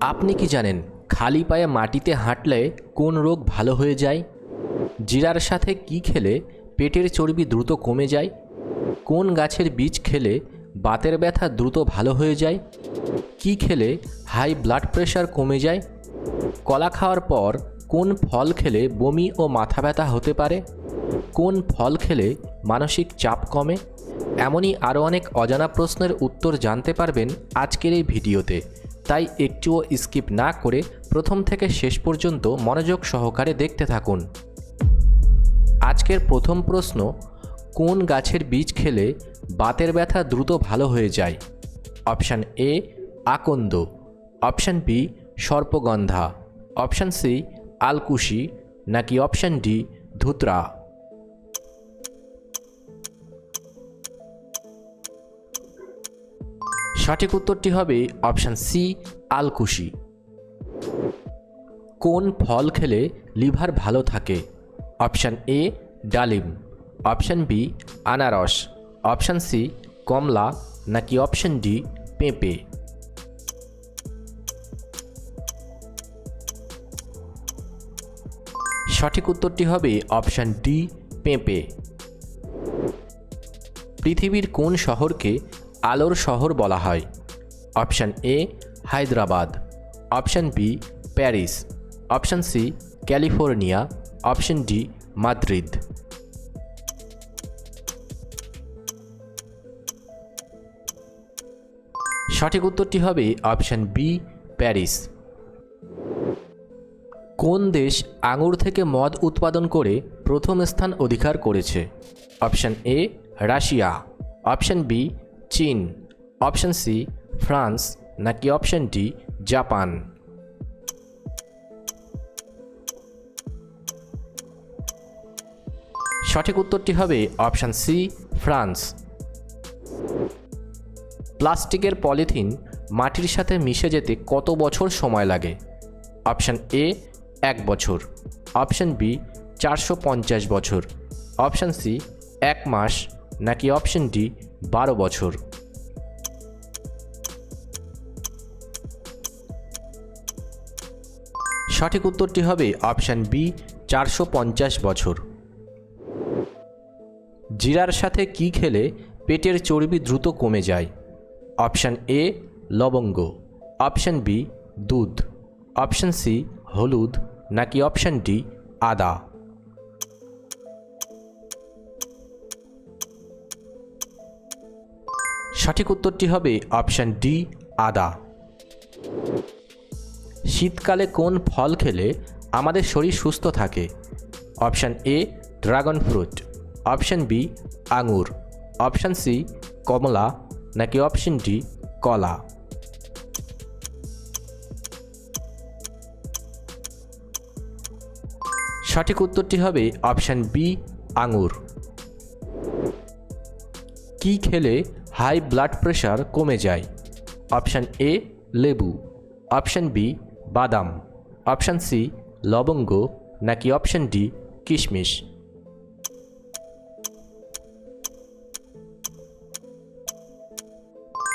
আপনি কি জানেন, খালি পায়ে মাটিতে হাঁটলে কোন রোগ ভালো হয়ে যায়? জিরার সাথে কি খেলে পেটের চর্বি দ্রুত কমে যায়? কোন গাছের বীজ খেলে বাতের ব্যথা দ্রুত ভালো হয়ে যায়? কি খেলে হাই ব্লাড প্রেশার কমে যায়? কলা খাওয়ার পর কোন ফল খেলে বমি ও মাথা ব্যথা হতে পারে? কোন ফল খেলে মানসিক চাপ কমে? এমনই আরও অনেক অজানা প্রশ্নের উত্তর জানতে পারবেন আজকের এই ভিডিওতে। তাই একটুও স্কিপ না করে প্রথম থেকে শেষ পর্যন্ত মনোযোগ সহকারে দেখতে থাকুন। আজকের প্রথম প্রশ্ন, কোন গাছের বীজ খেলে বাতের ব্যথা দ্রুত ভালো হয়ে যায়? অপশান এ, আকন্দ। অপশান বি, সর্পগন্ধা। অপশান সি, আলকুশি। নাকি অপশান ডি, ধুতরা। সঠিক উত্তরটি হবে অপশান সি, আলকুশি। কোন ফল খেলে লিভার ভালো থাকে? অপশান এ, ডালিম। অপশান বি, আনারস। অপশান সি, কমলা। নাকি অপশান ডি, পেঁপে? সঠিক উত্তরটি হবে অপশান ডি, পেঁপে। পৃথিবীর কোন শহরকে আলোর শহর বলা হয়। Option A, Hyderabad. Option B, Paris. Option C, California. Option D, Madrid. সঠিক উত্তরটি হবে অপশান বি, প্যারিস। কোন দেশ আঙুর থেকে মদ উৎপাদন করে প্রথম স্থান অধিকার করেছে? Option A, Russia. Option B চীন অপশান সি ফ্রান্স নাকি অপশান ডি জাপান সঠিক উত্তরটি হবে অপশান সি ফ্রান্স প্লাস্টিকের পলিথিন মাটির সাথে মিশে যেতে কত বছর সময় লাগে? অপশান এ এক বছর। অপশান বি চারশো পঞ্চাশ বছর। অপশান সি এক মাস। নাকি অপশান ডি বারো বছর। সঠিক উত্তরটি হবে অপশান বি, চারশো পঞ্চাশ বছর। জিরার সাথে কি খেলে পেটের চর্বি দ্রুত কমে যায়? অপশান এ, লবঙ্গ। অপশান বি, দুধ। অপশান সি, হলুদ। নাকি অপশান ডি, আদা। সঠিক উত্তরটি হবে অপশান ডি, আদা। শীতকালে কোন ফল খেলে আমাদের শরীর সুস্থ থাকে? Option A, dragon fruit. Option B, আঙুর। অপশান সি, কমলা। নাকি অপশান ডি, কলা। সঠিক উত্তরটি হবে অপশান বি, আঙুর। কি খেলে হাই ব্লাড প্রেশার কমে যায়। অপশান এ, লেবু। অপশান বি, বাদাম। অপশান সি, লবঙ্গ। নাকি অপশান ডি, কিশমিশ।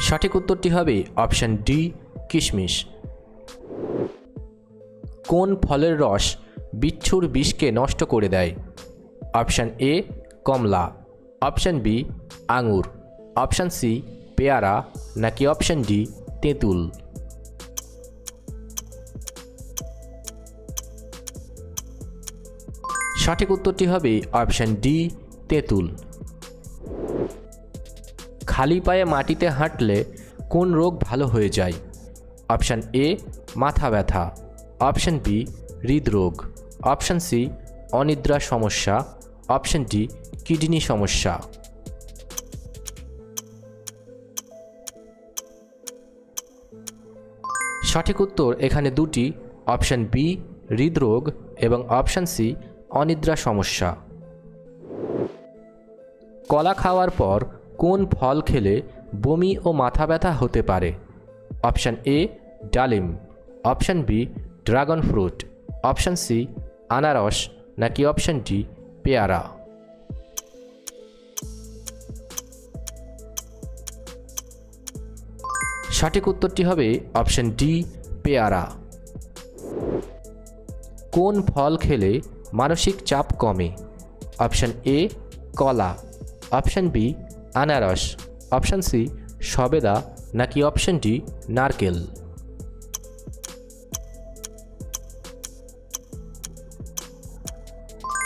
সঠিক উত্তরটি হবে অপশান ডি, কিশমিশ। কোন ফলের রস বিচ্ছুর বিষকে নষ্ট করে দেয়? অপশান এ, কমলা। অপশান বি, আঙুর। অপশান সি, পেয়ারা, নাকি অপশান ডি, তেঁতুল? সঠিক উত্তরটি হবে অপশান ডি, তেঁতুল। খালি পায়ে মাটিতে হাঁটলে কোন রোগ ভালো হয়ে যায়? অপশান এ, মাথা ব্যথা। অপশান বি, হৃদরোগ। অপশান সি, অনিদ্রা সমস্যা। অপশান ডি, কিডনি সমস্যা। সঠিক উত্তর এখানে দুটি, অপশান বি, হৃদরোগ এবং অপশান সি, অনিদ্রা সমস্যা। কলা খাওয়ার পর কোন ফল খেলে বমি ও মাথা ব্যথা হতে পারে? অপশান এ, ডালিম। Option B, dragon fruit. Option C, আনারস। নাকি অপশান ডি, পেয়ারা। সঠিক উত্তরটি হবে অপশান ডি, পেয়ারা। কোন ফল খেলে মানসিক চাপ কমে? অপশান এ, কলা। অপশান বি, আনারস। অপশান সি, সবেদা। নাকি অপশান ডি, নারকেল?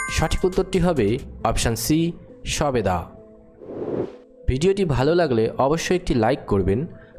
সঠিক উত্তরটি হবে অপশান সি, সবেদা। ভিডিওটি ভালো লাগলে অবশ্যই একটি লাইক করবেন